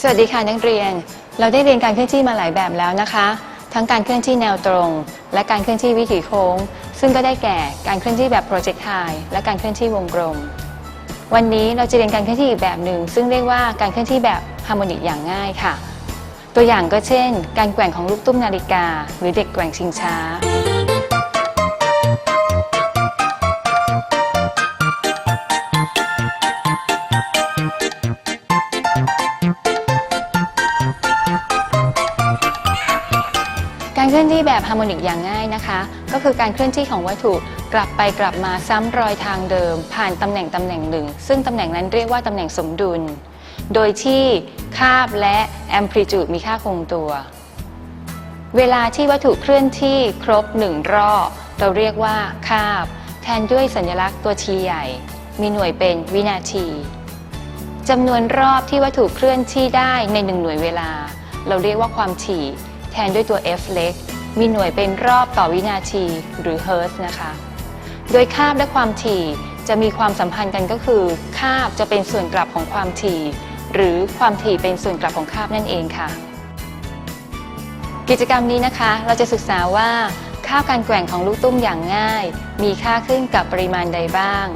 สวัสดีค่ะนักเรียน เราได้เรียนการเคลื่อนที่มาหลายแบบแล้วนะคะ ทั้งการเคลื่อนที่แนวตรง และการเคลื่อนที่วิถีโค้ง ซึ่งก็ได้แก่การเคลื่อนที่แบบโปรเจกต์ไทและการเคลื่อนที่วงกลม วันนี้เราจะเรียนการเคลื่อนที่อีกแบบหนึ่งซึ่งเรียกว่าการเคลื่อนที่แบบฮาร์โมนิกอย่างง่ายค่ะ ตัวอย่างก็เช่น การแกว่งของลูกตุ้มนาฬิกา หรือเด็กแกว่งชิงช้า ลื่อนที่แบบฮาร์โมนิกอย่างง่ายนะคะ ก็คือการเคลื่อนที่ของวัตถุกลับไปกลับมาซ้ำรอยทางเดิม ผ่านตำแหน่งตำแหน่งหนึ่ง ซึ่งตำแหน่งนั้นเรียกว่าตำแหน่งสมดุล โดยที่คาบและแอมพลิจูดมีค่าคงตัว เวลาที่วัตถุเคลื่อนที่ครบหนึ่งรอบเราเรียกว่าคาบ แทนด้วยสัญลักษณ์ตัวทีใหญ่ มีหน่วยเป็นวินาทีจำนวนรอบที่วัตถุเคลื่อนที่ได้ในหนึ่งหน่วยเวลา เราเรียกว่าความถี่แทนด้วยตัว f เล็ก มีหน่วยเป็นรอบต่อวินาทีหรือเฮิร์ตซ์นะคะ โดยคาบและความถี่จะมีความสัมพันธ์กันก็คือ คาบจะเป็นส่วนกลับของความถี่ หรือความถี่เป็นส่วนกลับของคาบนั่นเองค่ะ กิจกรรมนี้นะคะ เราจะศึกษาว่าค่าการแกว่งของลูกตุ้มอย่างง่าย มีค่าขึ้นกับปริมาณใดบ้าง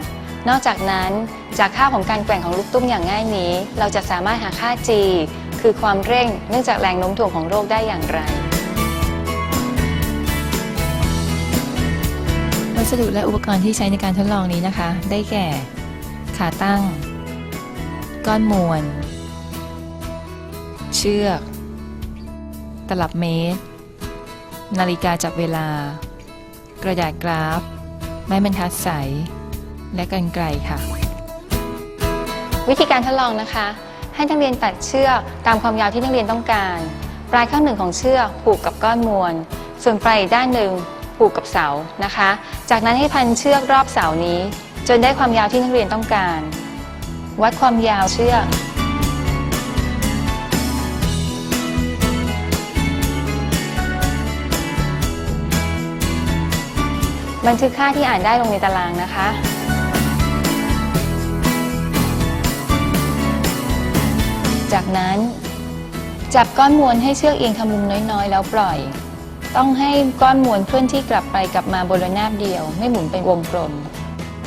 นอกจากนั้นจากค่าของการแกว่งของลูกตุ้มอย่างง่ายนี้ เราจะสามารถหาค่า g คือความเร่งเนื่องจากแรงโน้มถ่วงของโลกได้อย่างไร วัสดุและอุปกรณ์ที่ใช้ในการทดลองนี้นะคะ ได้แก่ ขาตั้ง ก้อนมวล เชือก ตลับเมตร นาฬิกาจับเวลา กระดาษกราฟ ไม้บรรทัดใส และกันไกลค่ะ วิธีการทดลองนะคะ ให้นักเรียนตัดเชือกตามความยาวที่นักเรียนต้องการ ปลายข้างหนึ่งของเชือกผูกกับก้อนมวล ส่วนปลายอีกด้านหนึ่ง ผูกกับเสานะคะ จากนั้นให้พันเชือกรอบเสานี้ จนได้ความยาวที่นักเรียนต้องการ วัดความยาวเชือก บันทึกค่าที่อ่านได้ลงในตารางนะคะจากนั้น จับก้อนมวลให้เชือกเอียงทำมุมน้อยๆ แล้วปล่อย ต้องให้ก้อนมวลเคลื่อนที่กลับไปกลับมาบนระนาบเดียว ไม่หมุนเป็นวงกลม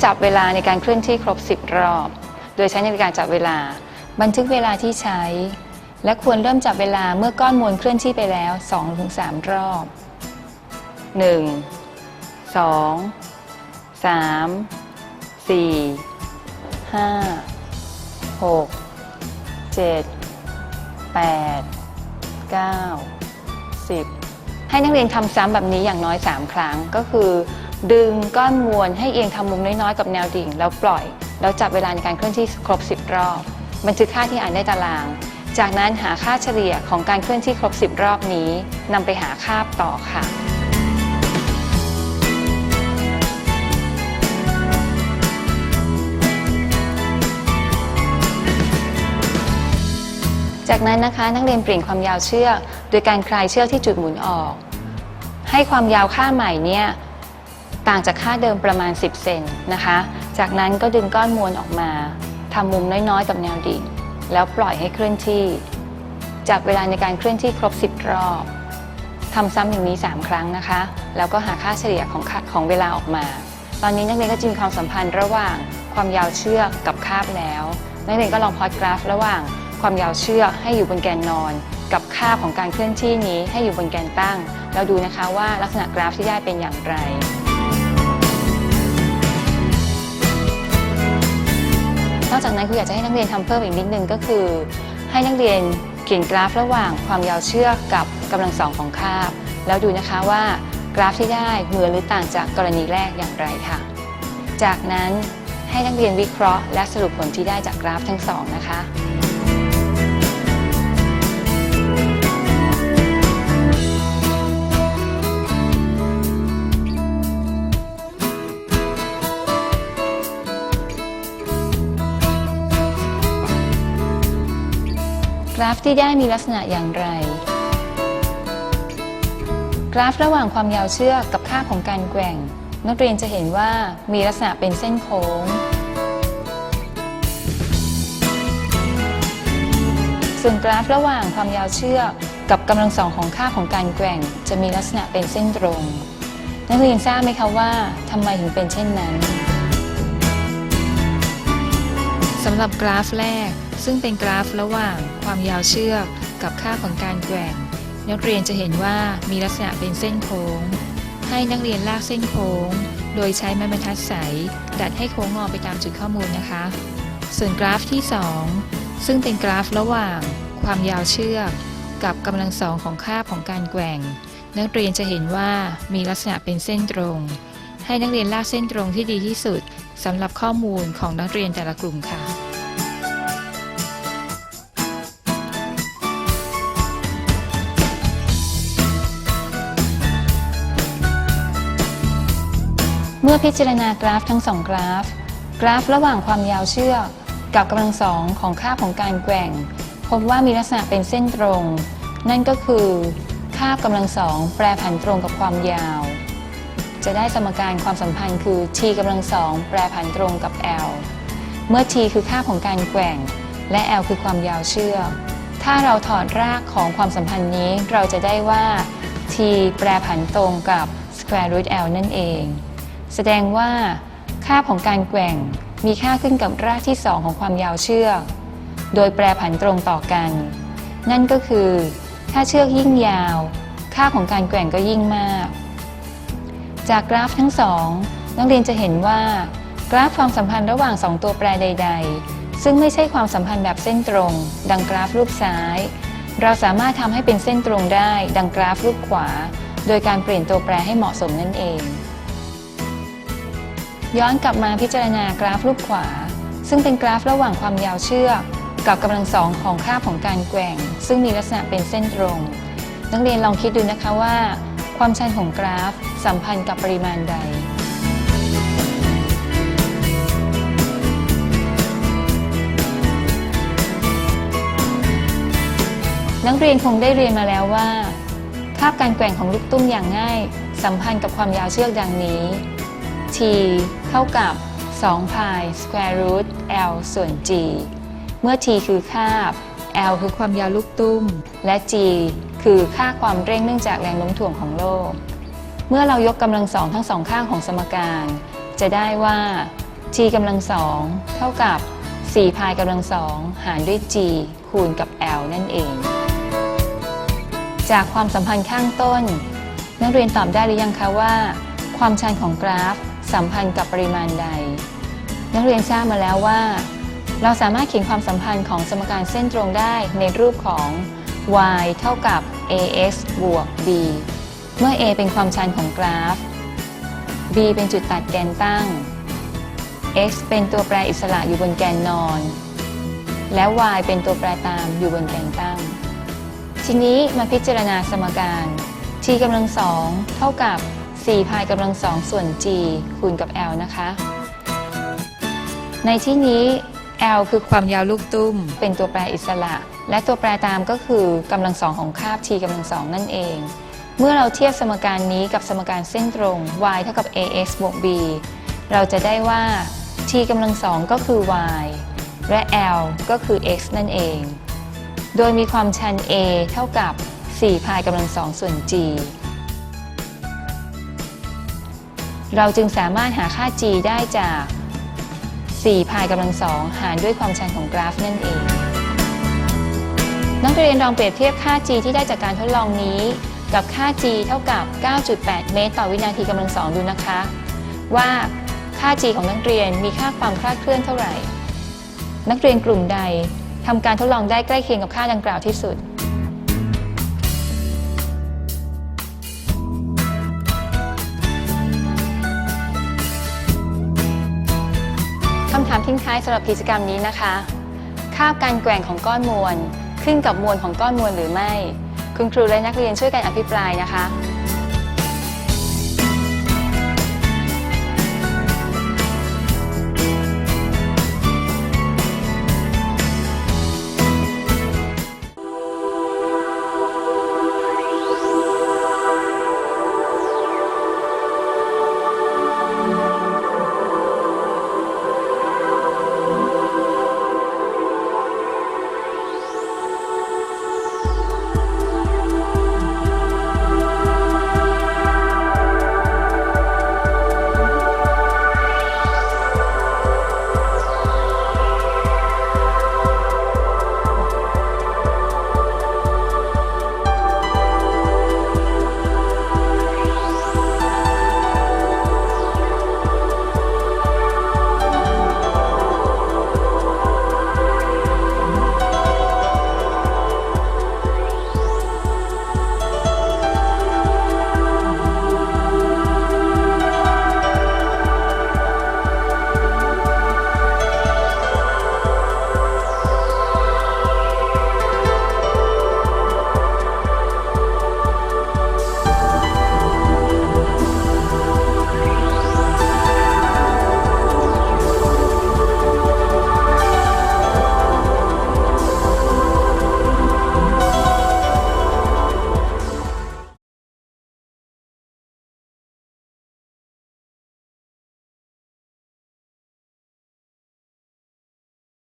จับเวลาในการเคลื่อนที่ครบ 10 รอบ โดยใช้ในการจับเวลา บันทึกเวลาที่ใช้ และควรเริ่มจับเวลาเมื่อก้อนมวลเคลื่อนที่ไปแล้ว 2-3 รอบ 1 2 3 4 5 6 7 8 9 10 ให้นักเรียนทำซ้ำแบบนี้อย่างน้อย 3 ครั้ง ก็คือ ดึงก้อนมวลให้เอียงทำมุมน้อยๆ กับแนวดิ่ง แล้วปล่อย แล้วจับเวลาในการเคลื่อนที่ครบ 10 รอบ บันทึกค่าที่อ่านได้ตาราง จากนั้นหาค่าเฉลี่ยของการเคลื่อนที่ครบ 10 รอบนี้นำไปหาค่าต่อค่ะจากนั้นนะคะนักเรียนเปลี่ยนความยาวเชือก ดยการคลายเชือกที่จุดหมุนออก ให้ความยาวค่าใหม่เนี่ยต่างจากค่าเดิมประมาณ 10 เซนนะคะ จากนั้นก็ดึงก้อนมวลออกมาทำมุมน้อยๆกับแนวดิ่ง แล้วปล่อยให้เคลื่อนที่จับเวลาในการเคลื่อนที่ครบ 10 รอบทำซ้ำอย่างนี้ 3 ครั้งนะคะ แล้วก็หาค่าเฉลี่ยของของเวลาออกมา ตอนนี้นักเรียนก็จะมีความสัมพันธ์ระหว่างความยาวเชือกกับคาบแล้ว นักเรียนก็ลองพลอตกราฟ ระหว่างความยาวเชือกให้อยู่บนแกนนอน กับค่าของการเคลื่อนที่นี้ให้อยู่บนแกนตั้ง เราดูนะคะว่าลักษณะกราฟที่ได้เป็นอย่างไรนอกจากนั้นคืออยากจะให้นักเรียนทำเพิ่มอีกนิดนึงก็คือ ให้นักเรียนเขียนกราฟระหว่างความยาวเชือกกับกำลังสองของคาบ แล้วดูนะคะว่ากราฟที่ได้เหมือนหรือต่างจากกรณีแรกอย่างไรค่ะ จากนั้นให้นักเรียนวิเคราะห์และสรุปผลที่ได้จากกราฟทั้งสองนะคะ กราฟที่ได้มีลักษณะอย่างไร กราฟระหว่างความยาวเชือกกับค่าของการแกว่ง นักเรียนจะเห็นว่ามีลักษณะเป็นเส้นโค้ง ส่วนกราฟระหว่างความยาวเชือกกับกำลังสองของค่าของการแกว่ง จะมีลักษณะเป็นเส้นตรง นักเรียนทราบไหมคะว่าทำไมถึงเป็นเช่นนั้นสำหรับกราฟแรก ซึ่งเป็นกราฟระหว่างความยาวเชือกกับค่าของการแกว่ง นักเรียนจะเห็นว่ามีลักษณะเป็นเส้นโค้ง ให้นักเรียนลากเส้นโค้ง โดยใช้ไม้บรรทัดใสดัดให้โค้งงอไปตามจุดข้อมูลนะคะ ส่วนกราฟที่ 2 ซึ่งเป็นกราฟระหว่าง ความยาวเชือกกับกำลังสองของค่าของการแกว่ง นักเรียนจะเห็นว่ามีลักษณะเป็นเส้นตรง ให้นักเรียนลากเส้นตรงที่ดีที่สุดสำหรับข้อมูลของนักเรียนแต่ละกลุ่มค่ะ มื่อพิจารณากราฟทั้งสองกราฟ กราฟระหว่างความยาวเชือกกับกำลังสองของค่าของการแกว่ง พบว่ามีลักษณะเป็นเส้นตรง นั่นก็คือค่ากำลังสองแปรผันตรงกับความยาว จะได้สมการความสัมพันธ์คือ t กำลังสองแปรผันตรงกับ l เมื่อ t คือค่าของการแกว่ง และ l คือความยาวเชือกถ้าเราถอดรากของความสัมพันธ์นี้เราจะได้ว่า t แปรผันตรงกับ square root l นั่นเอง แสดงว่า ค่าของการแกว่งมีค่าขึ้นกับรากที่ 2 ของความยาวเชือก โดยแปรผันตรงต่อกัน นั่นก็คือ ถ้าเชือกยิ่งยาว ค่าของการแกว่งก็ยิ่งมาก จากกราฟทั้งสองนักเรียนจะเห็นว่า กราฟความสัมพันธ์ระหว่าง 2 ตัวแปรใด ๆ ซึ่งไม่ใช่ความสัมพันธ์แบบเส้นตรง ดังกราฟรูปซ้าย เราสามารถทำให้เป็นเส้นตรงได้ ดังกราฟรูปขวา โดยการเปลี่ยนตัวแปรให้เหมาะสมนั่นเอง ย้อนกลับมาพิจารณากราฟรูปขวา ซึ่งเป็นกราฟระหว่างความยาวเชือก กับกำลังสองของค่าของการแกว่ง ซึ่งมีลักษณะเป็นเส้นตรง นักเรียนลองคิดดูนะคะว่า ความชันของกราฟสัมพันธ์กับปริมาณใดนักเรียนคงได้เรียนมาแล้วว่าคาบการแกว่งของลูกตุ้มอย่างง่าย สัมพันธ์กับความยาวเชือกดังนี้ t เท่ากับ2พาย square root l ส่วน g เมื่อ t คือคาบ l คือความยาวลูกตุ้ม และ g คือค่าความเร่งเนื่องจากแรงโน้มถ่วงของโลก เมื่อเรายกกำลังสองทั้งสองข้างของสมการ จะได้ว่า g กำลังสองเท่ากับ4พายกำลังสองหารด้วย g คูณกับ l นั่นเอง จากความสัมพันธ์ข้างต้น นักเรียนตอบได้หรือยังคะว่า ความชันของกราฟ สัมพันธ์กับปริมาณใด นักเรียนทราบมาแล้วว่า เราสามารถเขียนความสัมพันธ์ของสมการเส้นตรงได้ในรูปของ y เท่ากับ ax บวก b เมื่อ a เป็นความชันของกราฟ b เป็นจุดตัดแกนตั้ง x เป็นตัวแปรอิสระอยู่บนแกนนอน และ y เป็นตัวแปรตามอยู่บนแกนตั้ง ทีนี้มาพิจารณาสมการ t กำลังสองเท่ากับ 4พายกำลังสองส่วน g คูณกับ l นะคะ ในที่นี้ l คือความยาวลูกตุ้ม เป็นตัวแปรอิสระ และตัวแปรตามก็คือกำลังสองของคาบ t กำลังสองนั่นเอง เมื่อเราเทียบสมการนี้กับสมการเส้นตรง y เท่ากับ ax บวก b เราจะได้ว่า t กำลังสองก็คือ y และ l ก็คือ x นั่นเอง โดยมีความชัน a เท่ากับ 4 พายกำลังสองส่วน g เราจึงสามารถหาค่า g ได้จาก 4 พายกำลังสองหารด้วยความชันของกราฟนั่นเอง นักเรียนลองเปรียบเทียบค่า g ที่ได้จากการทดลองนี้ กับค่า g เท่ากับ 9.8 เมตร ต่อวินาทีกำลังสองดูนะคะ ว่าค่า g ของนักเรียนมีค่าความคลาดเคลื่อนเท่าไหร่ นักเรียนกลุ่มใดทำการทดลองได้ใกล้เคียงกับค่าดังกล่าวที่สุดำถามทิ้งท้ายสำหรับกิจกรรมนี้นะคะคาบการแกว่งของก้อนมวล ขึ้นกับมวลของก้อนมวลหรือไม่ คุณครูและนักเรียนช่วยกันอภิปรายนะคะ